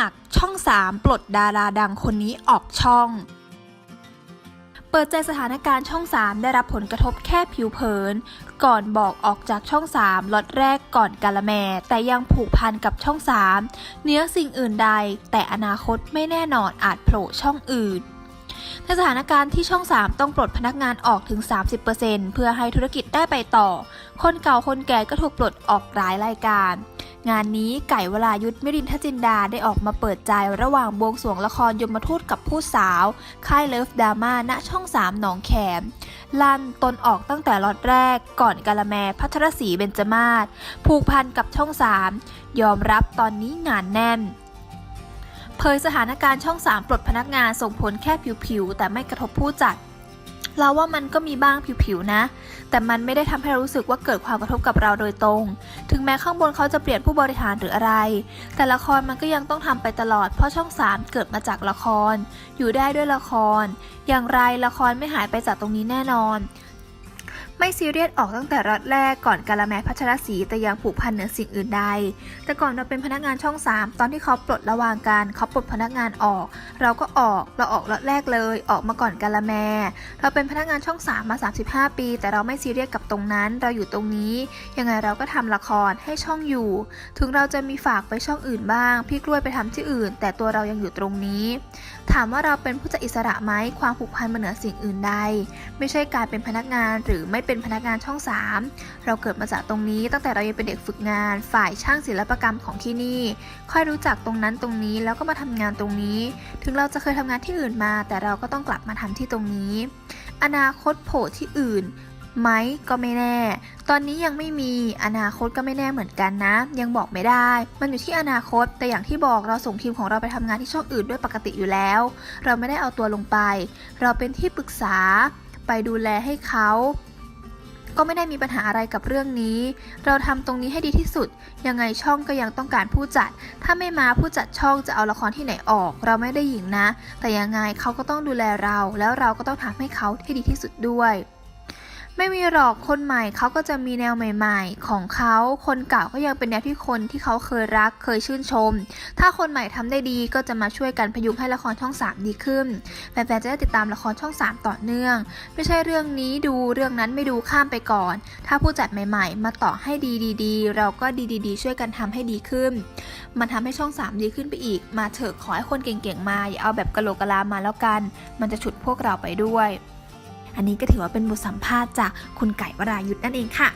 นักช่อง 3 ปลดดาราดังคนนี้ออกช่อง เปิดใจสถานการณ์ช่อง 3 ได้รับผลกระทบแค่ผิวเผิน ก่อนบอกออกจากช่อง 3ล็อตแรกก่อนกาละแม แต่ยังผูกพันกับช่อง 3 เนื้อสิ่งอื่นใด แต่อนาคตไม่แน่นอนอาจโผล่ช่องอื่นในสถานการณ์ที่ช่อง 3 ต้องปลดพนักงานออกถึง 30%เพื่อให้ธุรกิจได้ไปต่อ คนเก่าคนแก่ก็ถูกปลดออกหลายรายการ งานนี้ไก่วรายุทธมิรินทจินดาได้ออกมาเปิดใจระหว่างบวงสรวงละครยมทูตกับผู้สาว ค่ายเลิฟดราม่าณช่อง 3 หนองแขมลั่นตนออกตั้งแต่ล็อตแรก ก่อนกาละแมพัทรศรีเบญจมาศผูกพันกับช่อง 3 ยอมรับตอนนี้งานแน่นเผยสถานการณ์ช่อง 3 ปลดพนักงานส่งผลแค่ผิวๆ แต่ไม่กระทบผู้จัด เราว่ามันก็มีบ้างผิวๆนะ แต่มันไม่ได้ทำให้เรารู้สึกว่าเกิดความกระทบกับเราโดยตรง ถึงแม้ข้างบนเขาจะเปลี่ยนผู้บริหารหรืออะไร แต่ละครมันก็ยังต้องทำไปตลอด เพราะช่อง 3 เกิดมาจากละคร อยู่ได้ด้วยละคร อย่างไรละครไม่หายไปจากตรงนี้แน่นอน ไม่ซีเรียสออกตั้งแต่รัดแรกก่อนกาละแมพัชรศรีแต่ยังผูกพันเหนือสิ่งอื่นใด แต่ก่อนเราเป็นพนักงานช่อง 3 ตอนที่เขาปลดระวางกันเขาปลดพนักงานออก เราก็ออกเราออกล็อตแรกเลย ออกมาก่อนกาละแม เราเป็นพนักงานช่อง 3 มา 35 ปี แต่เราไม่ซีเรียสกับตรงนั้น เราอยู่ตรงนี้ ยังไงเราก็ทำละครให้ช่องอยู่ ถึงเราจะมีฝากไปช่องอื่นบ้าง พี่กล้วยไปทำที่อื่น แต่ตัวเรายังอยู่ตรงนี้ ถามว่าเราเป็นผู้จัดอิสระไหมความผูกพันมันเหนือสิ่งอื่นใด ไม่ใช่การเป็นพนักงานหรือไม่เป็นพนักงานช่อง 3 เราเกิดมาจากตรงนี้ตั้งแต่เรายังเป็นเด็กฝึกงาน ฝ่ายช่างศิลปกรรมของที่นี่ ค่อยรู้จักตรงนั้นตรงนี้แล้วก็มาทำงานตรงนี้ ถึงเราจะเคยทำงานที่อื่นมา แต่เราก็ต้องกลับมาทำที่ตรงนี้ อนาคตโผล่ที่อื่นไหมก็ไม่แน่ ตอนนี้ยังไม่มี อนาคตก็ไม่แน่เหมือนกันนะ ยังบอกไม่ได้ มันอยู่ที่อนาคต แต่อย่างที่บอกเราส่งทีมของเราไปทำงานที่ช่องอื่นด้วยปกติอยู่แล้ว เราไม่ได้เอาตัวลงไป เราเป็นที่ปรึกษา ไปดูแลให้เขา ก็ไม่ได้มีปัญหาอะไรกับเรื่องนี้ เราทำตรงนี้ให้ดีที่สุด ยังไงช่องก็ยังต้องการผู้จัด ถ้าไม่มาผู้จัดช่องจะเอาละครที่ไหนออก เราไม่ได้หญิงนะ แต่ยังไงเขาก็ต้องดูแลเรา แล้วเราก็ต้องทำให้เขาให้ดีที่สุดด้วย ไม่มีหรอกคนใหม่เขาก็จะมีแนวใหม่ ๆ ของเขาคนเก่าก็ยังเป็นแนวที่คนที่เขาเคยรักเคยชื่นชม ถ้าคนใหม่ทำได้ดีก็จะมาช่วยกันพยุงให้ละครช่อง 3 ดีขึ้นแฟนๆจะได้ติดตามละครช่อง 3 ต่อเนื่อง ไม่ใช่เรื่องนี้ดูเรื่องนั้นไม่ดูข้ามไปก่อน ถ้าผู้จัดใหม่ ๆ มาต่อให้ดีๆเราก็ดีๆ ช่วยกันทำให้ดีขึ้น มันทำให้ช่อง 3 ดีขึ้นไปอีก มาเถอะขอให้คนเก่งๆมาอย่าเอาแบบกะโหลกกะลามาแล้วกัน มันจะฉุดพวกเราไปด้วย อันนี้ก็ถือว่าเป็นบทสัมภาษณ์จากคุณไก่วรายุทธ์นั่นเองค่ะ